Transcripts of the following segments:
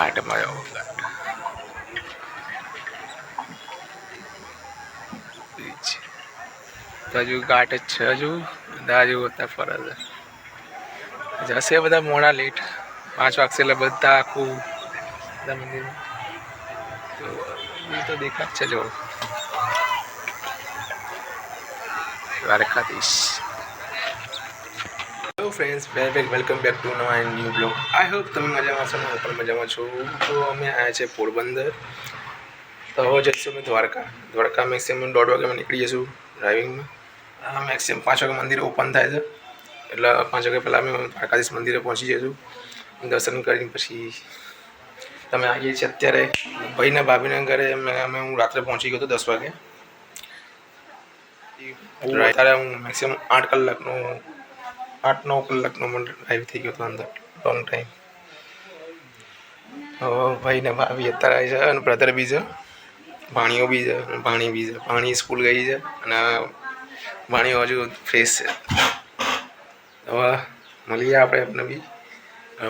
ઘાટમાં જાઓ ઘાટ બીચ તો હજુ ઘાટ જ છે હજુ બધા હજુ બધા ફરે છે જશે બધા મોડા લેટ પાંચ વાગશે એટલે બધા આખું બધા મંદિર તો એ તો દેખાય જ છે જો Dwarkadhish hello friends well welcome back to નવા ન્યૂ બ્લોગ આઈ હોપ તમે મજામાં છો ને હું પણ મજામાં છું. તો અમે આવ્યા છે પોરબંદર. તો હવે જઈશું અમે દ્વારકા. દ્વારકા મેક્સિમમ દોઢ વાગે અમે નીકળી જઈશું ડ્રાઇવિંગમાં મેક્સિમમ પાંચ વાગે મંદિર ઓપન થાય છે. એટલે પાંચ વાગે પહેલાં અમે દ્વારકાધીશ મંદિરે પહોંચી જઈશું. દર્શન કરીને પછી તમે આવીએ છીએ અત્યારે ભાઈને ભાભીના ઘરે. અમે અમે હું રાત્રે પહોંચી ગયો હતો દસ વાગે. ત્યારે હું મેક્સિમમ આઠ કલાકનો આઠ નવ કલાકનો મને ડ્રાઈવ થઈ ગયો હતો અંદર. લોંગ ટાઈમ હવે ભાઈ ને ભાભી અત્યારે આવી છે અને બ્રધર બી છે. ભાણીઓ બી છે અને ભાણી બી છે. ભાણી સ્કૂલ ગઈ છે અને ભાણીઓ હજુ ફ્રેશ છે. હવે મળીએ આપણે એમને બી.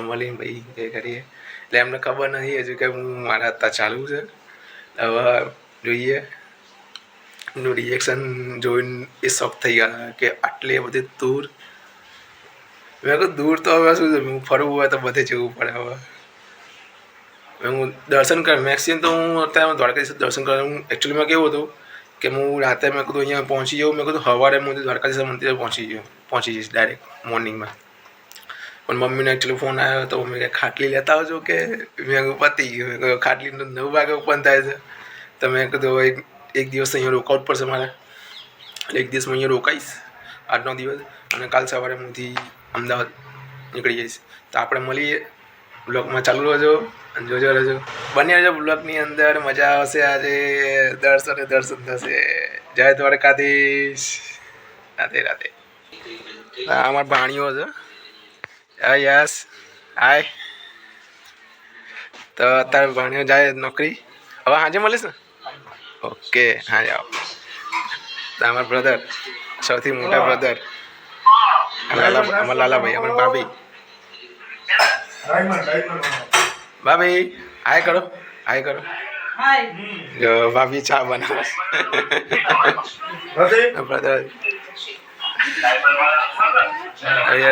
મળીને ભાઈ જે કરીએ. એટલે એમને ખબર નથી હજુ કે હું મારા અત્યારે ચાલુ છે. હવે જોઈએ. એનું રિએક્શન જોઈને એ શોખ થઈ ગયા કે આટલી બધી દૂર મેં કહું દૂર તો હવે શું છે? હું ફરવું હોય તો બધે જવું પડે હવે. હું દર્શન કર મેક્સિમમ તો હું અત્યારે દ્વારકાધીશ દર્શન કર હું એકચ્યુઅલીમાં કેવું હતું કે હું રાતે મેં કીધું અહીંયા પહોંચી જાઉં, મેં કીધું સવારે હું દ્વારકાધીશ મંદિરે પહોંચી જાઉં પહોંચી જઈશ ડાયરેક્ટ મોર્નિંગમાં પણ મમ્મીનો એકચ્યુઅલી ફોન આવ્યો તો મમ્મી કે ખાટલી લેતા આવજો કે મેં પતી ગયું. મેં ખાટલી નવ વાગે ઓપન થાય છે. તો મેં કીધું હવે એક દિવસ અહીંયા રોકાવું પડશે મારે. એક દિવસ હું અહીંયા રોકાઈશ આજનો દિવસ. અને કાલ સવારે હુંથી અમદાવાદ નીકળી જઈશ. તો આપણે મળીએ બ્લોગમાં. ચાલુ રહેજો અને જોજો રહેજો. બની રહેજો બ્લોગની અંદર. મજા આવશે આજે. દર્શન દર્શન થશે. જય દ્વારકાધીશ. રાધે રાધે. હા અમાર ભાણીઓ છે. હા યસ. હાય. તો અત્યારે ભાણીઓ જાય નોકરી. હવે સાંજે મળીશ ને? ઓકે હા જાઓ અમારા બ્રધર સૌથી મોટા બ્રધર અમારા લાલાભાઈ અમારા ભાભી. ભાભી હાય કરો હાય કરો. જો ભાભી ચા બનાવે.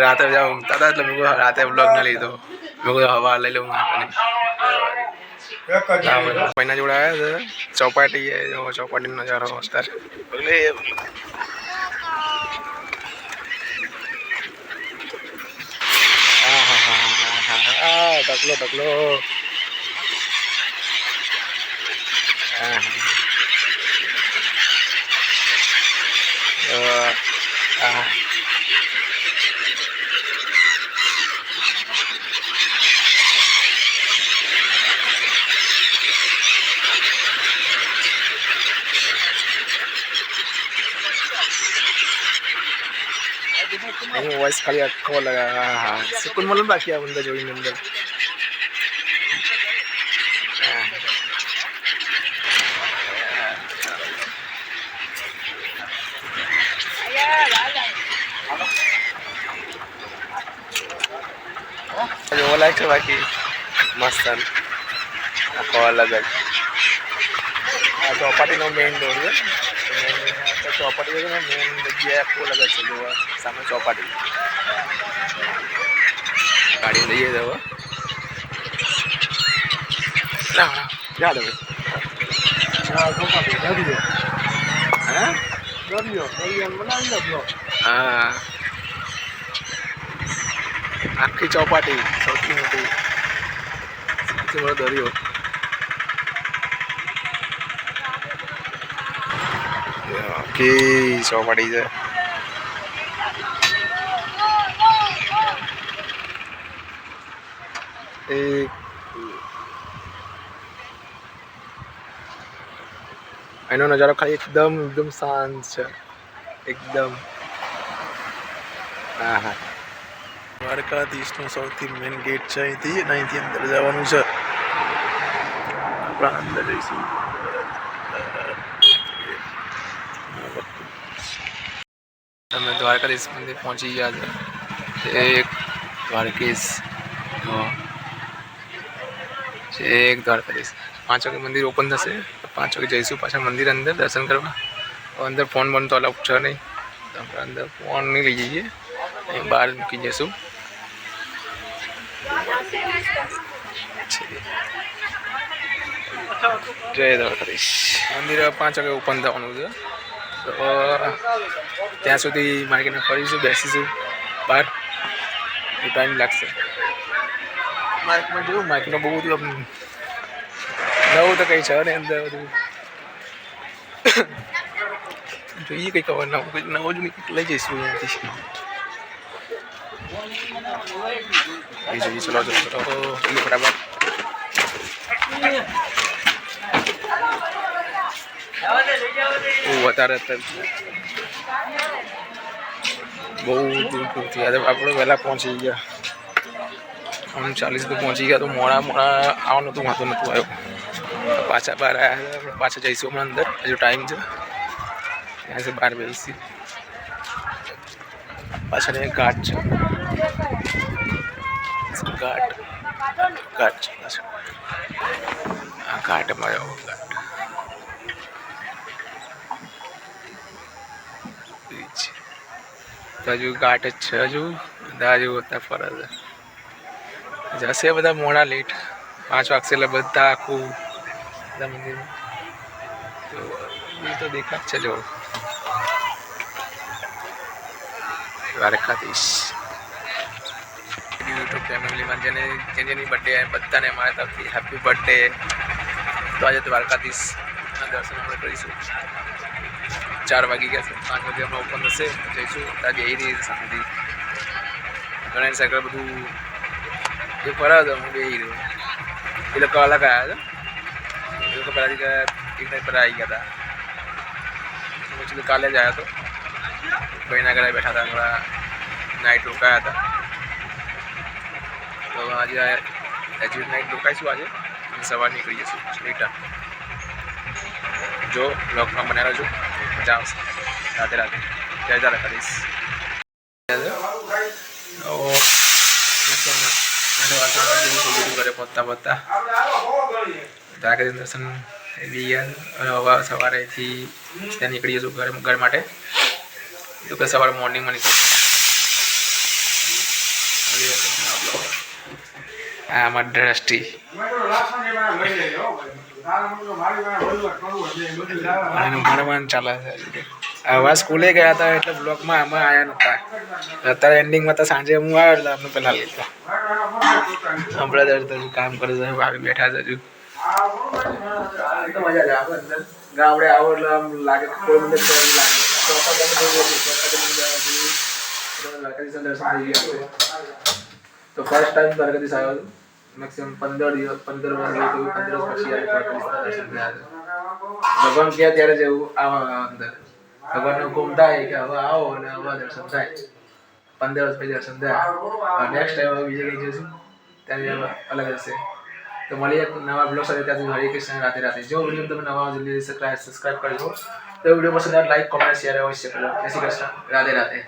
રાતે જાઉં હતા એટલે મેં રાતે બ્લોગ ના લીધો. મેં કીધું હવા લઈ લઉં મહિના જોડે આવ્યા છે. ચોપાટી ચોપાટીનો નજારો અત્યારે એટલે હા હા હા હા હા હા ઢકલો ઢકલો હા હા હા એની વોઇસ ખાલી આખો લગા હા હા સુકૂન મળે બાકી આ બંદા જોઈને અંદર લાયક છે બાકી મસ્ત આખો અલગ જ આ ચોપાટીનો મેઇન ડોર છે તો ચોપાટી છે ને મેઇન જગ્યાએ આખું અલગ છે જોવા સામે ચોપાટી. ગાડી લઈએ ના યાદ હવે હા? હા. આખી ચોપાટી સૌથી મોટી. સૌથી મોટો દરિયો. આખી ચોપાટી છે એનો નજારો ખાલી એકદમ એકદમ શાંત છે એકદમ હા હા દ્વારકાધીશનો સૌથી મેઇન ગેટ છે અહીંથી અહીંથી અંદર જવાનું છે આપણા અંદર જઈશું તમે દ્વારકાધીશ મંદિર પહોંચી ગયા છે એક દ્વારકેશ જો એક દ્વારકાધીશ પાંચ વાગે મંદિર ઓપન થશે તો પાંચ વાગે જઈશું પાછા મંદિર અંદર દર્શન કરવા તો અંદર ફોન બોન તો અલાઉડ છે નહીં તો આપણે અંદર ફોન નહીં લઈ જઈએ અહીં બહાર મૂકી જઈશું જય દ્વારકાધીશ મંદિર પાંચ વાગે ઓપન થવાનું છે તો ત્યાં સુધી માર્કેટમાં ફરીશું બેસીશું. બહાર ટાઈમ લાગશે. માર્કેટમાં જોયું માર્કેટમાં બહુ બધું નવું તો કંઈ છે ને અંદર બધું. જોઈએ કંઈક હવે નવું કંઈક નવું જ કંઈક લઈ જઈશું અહીંયાથી એ જોઈએ ચલો ચલો ચલો ફટાફટ. બહુ વધારે અત્યારે બહુ દૂર દૂરથી આજે આપણે વહેલા પહોંચી ગયા આમ ચાલીસ તો પહોંચી ગયા તો મોડા મોડા આવવાનું તો વાંધો નહોતું આવ્યો પાછા બહાર આવ્યા આપણે પાછા જઈશું હમણાં અંદર હજુ ટાઈમ છે ત્યાં છે બહાર બેસી પાછળ એક ઘાટ છે ઘાટ ઘાટ છે પાછળ આ ઘાટમાં જાઓ ઘાટ તો હજુ ઘાટ જ છે, હજુ બધા હજુ બધા ફરે છે. જશે બધા મોડા લેટ પાંચ વાગશે એટલે બધા આખું બધા મંદિરમાં. તો એ તો દેખાય છે, જો. દ્વારકાધીશ. યુટ્યુબ ફેમિલીમાં જેને, જેની જેની બર્થડે બધાને મારા તરફથી હેપી બર્થડે તો આજે દ્વારકાધીશના દર્શન આપણે કરીશું. ચાર વાગી ગયા છે. પાંચ વાગે હમણાં ઓપન થશે. જઈશું. ત્યાં જઈ રહી શાંતિ ગણેશ સાયકલ બધું એ ફરાવ હતો હું બે રહ્યો. એ લોકો અલગ આવ્યા હતા. એ લોકો પહેલાંથી એક ટાઈમ પર આવી ગયા હતા. પછી કાલે જ આવ્યા હતો ભાઈના ઘરે બેઠા હતા, હમણાં નાઇટ રોકાયા હતા. તો આજે એજ્યુટ નાઇટ રોકાઈશું આજે. અને સવાર નીકળી જઈશું. રિટર્ન જો બ્લોગમાં બને રહેજો મજા આવશે રાધે રાતે જય જારા કરીશ ઘરે પહોંચતા પહોંચતા. દ્વારકાધી દર્શન થઈ ગયા. સવારેથી ત્યાં નીકળી છું ઘર ઘર માટે. તો કે સવારે મોર્નિંગમાં નીકળી આ અમારી દ્રષ્ટિ. અને ભણવાનું ચાલે છે. આવા સ્કૂલે ગયા હતા એટલે બ્લોકમાં આમાં આવ્યા નહોતા. અત્યારે એન્ડિંગમાં તો સાંજે હું આવ્યો એટલે અમને પહેલાં લીધો હમણાં જ હજુ કામ કરે છે આવી બેઠા છે હજુ. તો મજા જ આવે અંદર. ગામડે આવો એટલે આમ લાગે કે કોઈ મંદિર છે એવું લાગે. ચોક્કસ અમે જોયું હતું ચોક્કસ અમે ગયા હતા. દ્વારકાધીશના દર્શન થઈ ગયા. તો ફર્સ્ટ ટાઈમ દ્વારકાધીશ આવ્યો હતો મેક્સિમમ પંદર દિવસ પંદર વર્ષ જેવું થયું પંદર વર્ષ પછી આજે દ્વારકાધીશના દર્શન થયા છે ભગવાન કહે ત્યારે જ એવું આવા અંદર ભગવાનનો હુકમ થાય કે હવે આવો અને હવે દર્શન થાય પંદર વર્ષ પછી દર્શન થાય નેક્સ્ટ ટાઈમ હવે બીજે કંઈ જઈશું ત્યારે હવે અલગ હશે તો મળીએ નવા બ્લોગ સાથે ત્યાં સુધી હરે કૃષ્ણ રાધે રાધે જો વીડિયો તમે નવા જલ્દી સબસ્ક્રાઇબ સબસ્ક્રાઇબ કરજો તો વીડિયો પસંદ આવે લાઈક કોમેન્ટ શેર અવશ્ય કરો જય શ્રી કૃષ્ણ રાધે રાધે